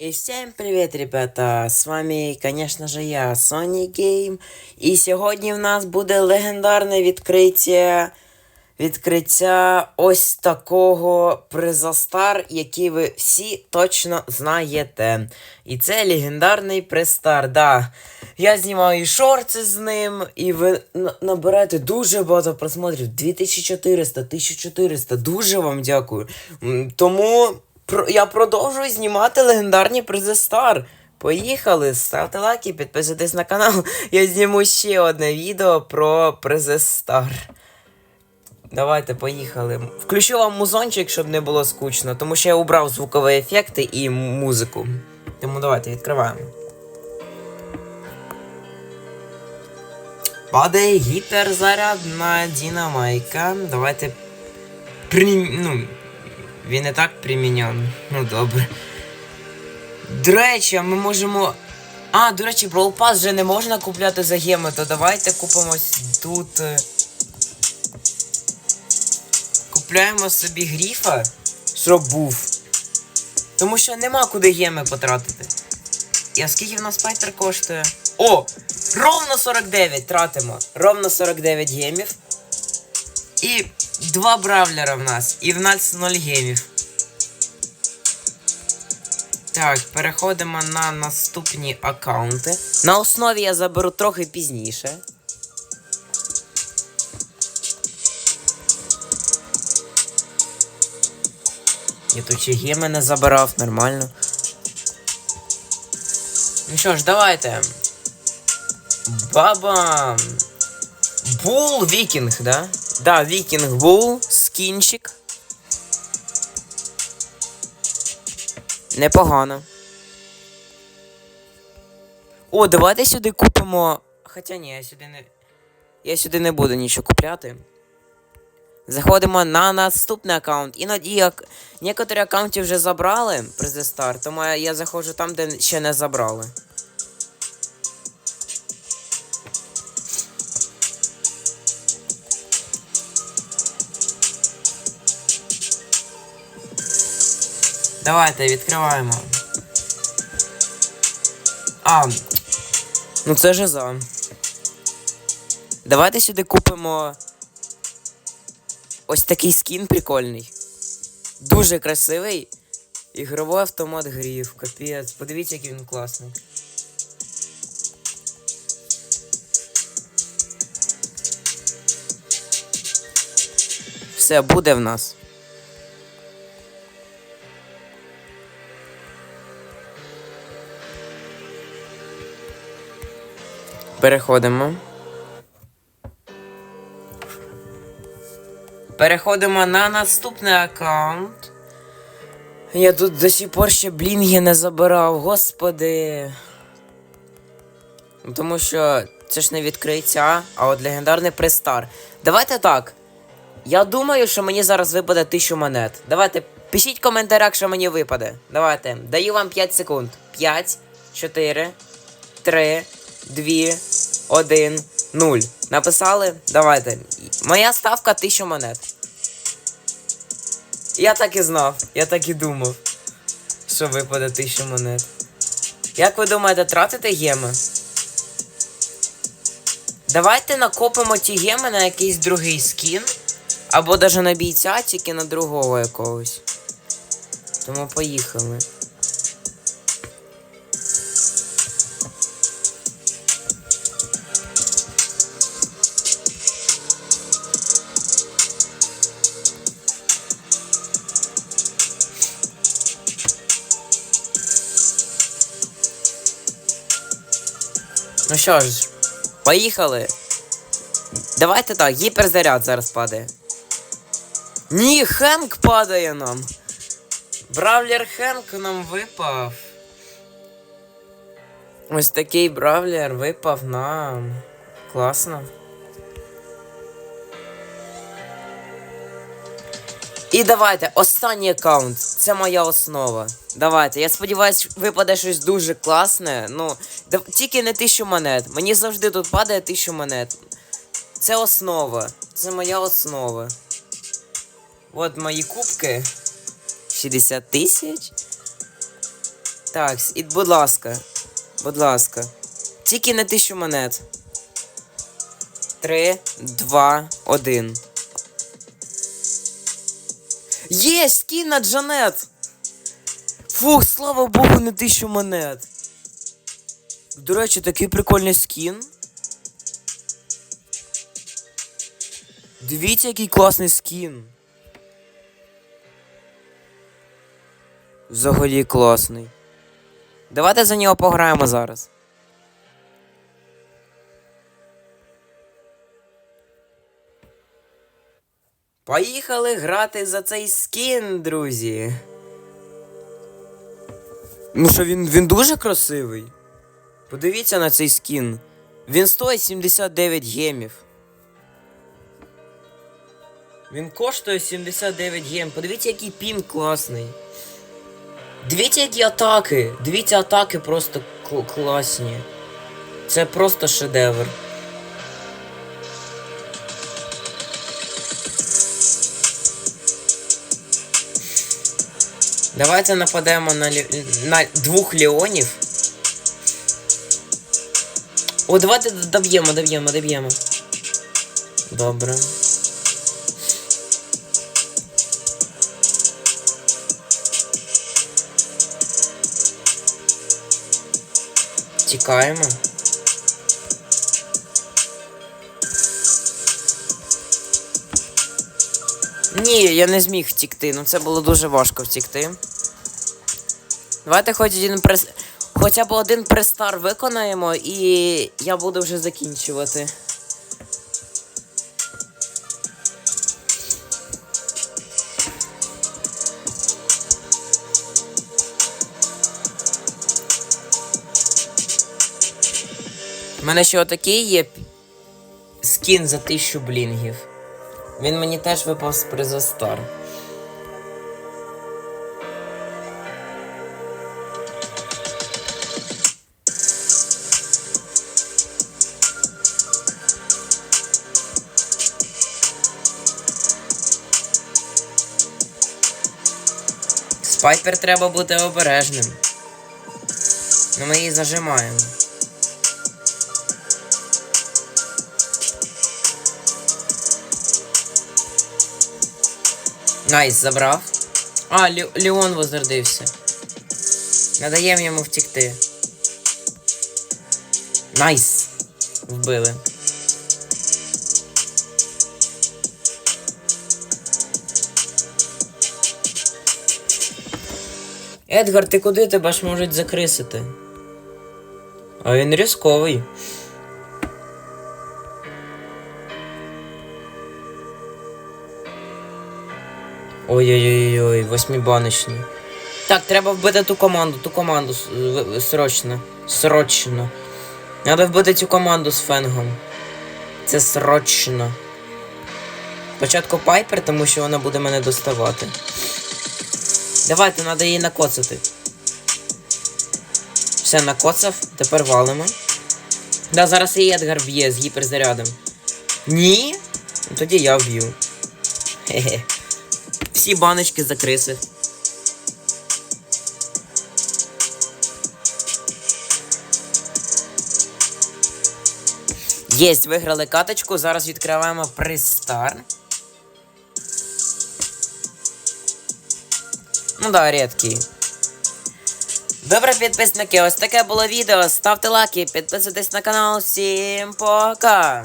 И всем привет, ребята! З вами, конечно же, я, Sony Game. І сьогодні в нас буде легендарне відкриття. Відкриття ось такого приза Стар, який ви всі точно знаєте. І це легендарний приз Стар, да. Я знімаю шорти з ним, і ви набираєте дуже багато просмотрів. 2400, 1400. Дуже вам дякую. Тому я продовжую знімати легендарні призи Стар. Поїхали, ставте лайки, підписуйтесь на канал. Я зніму ще одне відео про призи Стар. Давайте, поїхали. Включу вам музончик, щоб не було скучно, тому що я убрав звукові ефекти і музику. Тому давайте відкриваємо. Падає гіперзарядна динамайка. Давайте. При... Ну, він і так примінен. Ну добре. До речі, ми можемо. А, до речі, Brawl Pass вже не можна купляти за геми, то давайте купимо ось тут. е, Купляємо собі гріфа, щоб був. Тому що нема куди геми потратити. І а скільки в нас пайпер коштує? О! Ровно 49 тратимо. Ровно 49 гемів. І два бравлера в нас. І в нас 0 гемів. Так, переходимо на наступні аккаунти. На основі я заберу трохи пізніше. Я тут ще геми не забирав, нормально. Ну що ж, давайте. Баба. Бул Вікінг, да? Да, Вікінг Бул, скінчик. Непогано. О, давайте сюди купимо. Хоча ні, я сюди не. Я сюди не буду нічого купляти. Заходимо на наступний аккаунт. Іноді як... некоторі аккаунти вже забрали призи Стар, тому я заходжу там, де ще не забрали. Давайте відкриваємо. А. Ну це жиза. Давайте сюди купимо. Ось такий скін прикольний. Дуже красивий. Ігровий автомат грів. Капець. Подивіться, який він класний. Все буде в нас. Переходимо. Переходимо на наступний аккаунт. Я тут до сих пор ще блінги не забирав, господи. Тому що це ж не відкриття, а от легендарний пристар. Давайте так. Я думаю, що мені зараз випаде 1000 монет. Давайте пишіть в коментарях, що мені випаде. Давайте. Даю вам 5 секунд. 5, 4, 3, 2, 1, 0. Написали? Давайте. Моя ставка 1000 монет. Я так і знав, я так і думав, що випаде 1000 монет. Як ви думаєте, тратите геми? Давайте накопимо ті геми на якийсь другий скін. Або навіть на бійця, тільки на другого якогось. Тому поїхали. Ну що ж, поїхали. Давайте так, гіперзаряд зараз падає. Ні, Хенк падає нам. Бравлер Хенк нам випав. Ось такий бравлер випав нам. Класно. І давайте, останній аккаунт. Це моя основа. Давайте. Я сподіваюся, випаде щось дуже класне. Ну, тільки не тисячу монет. Мені завжди тут падає тисячу монет. Це основа. Це моя основа. От мої кубки. 60 тисяч. Так, і будь ласка. Будь ласка. Тільки на тисячу монет. Три, два, один. Є скін на Джанет! Фух, слава Богу, не тисячу монет. До речі, такий прикольний скін. Дивіться, який класний скін. Взагалі класний. Давайте за нього пограємо зараз. Поїхали грати за цей скін, друзі. Ну що він, він дуже красивий. Подивіться на цей скін. Він стоїть 79 гемів. Він коштує 79 гем. Подивіться, який пін класний. Дивіться, які атаки. Дивіться, атаки просто кл- класні. Це просто шедевр. Давайте нападемо на, лі... на двох леонів. О, давайте доб'ємо, доб'ємо, доб'ємо. Добре. Тікаємо. Ні, я не зміг втікти, ну це було дуже важко втікти. Давайте хоч один прес... Хоча б один престар виконаємо і я буду вже закінчувати. У мене ще отакий є скін за тисячу блінгів. Він мені теж випав з приза Спайпер треба бути обережним. Ну ми її зажимаємо. Найс, забрав. А, Лі... Леон возродився. Надаємо йому втікти. Найс. Вбили. Едгар, ти куди тебе ж можуть закрисити? А він різковий. Ой-ой-ой, восьмибаночний. Так, треба вбити ту команду, ту команду срочно. Срочно. Треба вбити цю команду з фенгом. Це срочно. Спочатку Пайпер, тому що вона буде мене доставати. Давайте, треба її накоцати. Все, накоцав, тепер валимо. Да, зараз і Едгар б'є з гіперзарядом. Ні? Тоді я вб'ю. Хе-хе. Всі баночки закриси. Єсть, виграли каточку. Зараз відкриваємо пристар. Ну да, рідкий. Добре, підписники, ось таке було відео. Ставте лайки, підписуйтесь на канал. Всім пока!